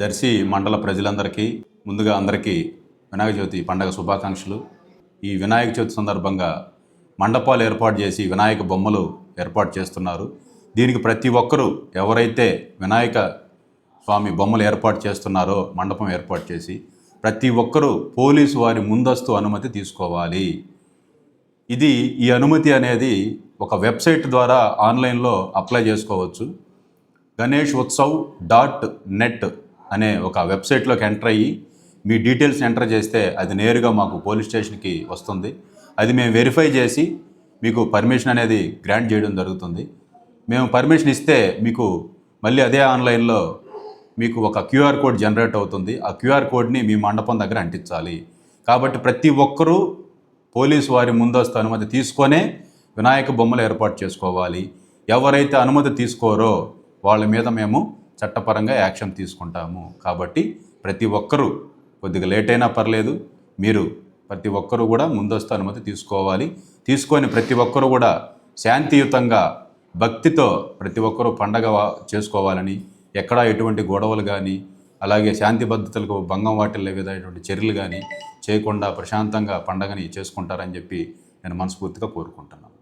దర్శి మండల ప్రజలందరికీ ముందుగా అందరికీ వినాయక చవితి పండగ శుభాకాంక్షలు. ఈ వినాయక చవితి సందర్భంగా మండపాలు ఏర్పాటు చేసి వినాయక బొమ్మలు ఏర్పాటు చేస్తున్నారు. దీనికి ప్రతి ఒక్కరూ ఎవరైతే వినాయక స్వామి బొమ్మలు ఏర్పాటు చేస్తున్నారో మండపం ఏర్పాటు చేసి ప్రతి ఒక్కరూ పోలీసు వారి ముందస్తు అనుమతి తీసుకోవాలి. ఇది ఈ అనుమతి అనేది ఒక వెబ్సైట్ ద్వారా ఆన్లైన్లో అప్లై చేసుకోవచ్చు. గణేష్ ఉత్సవ్ డాట్ నెట్ అనే ఒక వెబ్సైట్లోకి ఎంటర్ అయ్యి మీ డీటెయిల్స్ ఎంటర్ చేస్తే అది నేరుగా మాకు పోలీస్ స్టేషన్కి వస్తుంది. అది మేము వెరిఫై చేసి మీకు పర్మిషన్ అనేది గ్రాంట్ చేయడం జరుగుతుంది. మేము పర్మిషన్ ఇస్తే మీకు మళ్ళీ అదే ఆన్లైన్లో మీకు ఒక క్యూఆర్ కోడ్ జనరేట్ అవుతుంది. ఆ క్యూఆర్ కోడ్ని మీ మండపం దగ్గర అంటించాలి. కాబట్టి ప్రతి ఒక్కరూ పోలీసు వారి ముందస్తు అనుమతి తీసుకొనే వినాయక బొమ్మలు ఏర్పాటు చేసుకోవాలి. ఎవరైతే అనుమతి తీసుకోరో వాళ్ళ మీద మేము చట్టపరంగా యాక్షన్ తీసుకుంటాము. కాబట్టి ప్రతి ఒక్కరూ కొద్దిగా లేట్ అయినా పర్లేదు. మీరు ప్రతి ఒక్కరూ కూడా ముందస్తు అనుమతి తీసుకోవాలి. తీసుకొని ప్రతి ఒక్కరూ కూడా శాంతియుతంగా భక్తితో ప్రతి ఒక్కరూ పండగ చేసుకోవాలని ఎక్కడా ఎటువంటి గొడవలు కానీ అలాగే శాంతి భద్రతలకు భంగం వాటిల్లే విధమైనటువంటి చర్యలు కానీ చేయకుండా ప్రశాంతంగా పండగని చేసుకుంటారని చెప్పి నేను మనస్ఫూర్తిగా కోరుకుంటున్నాను.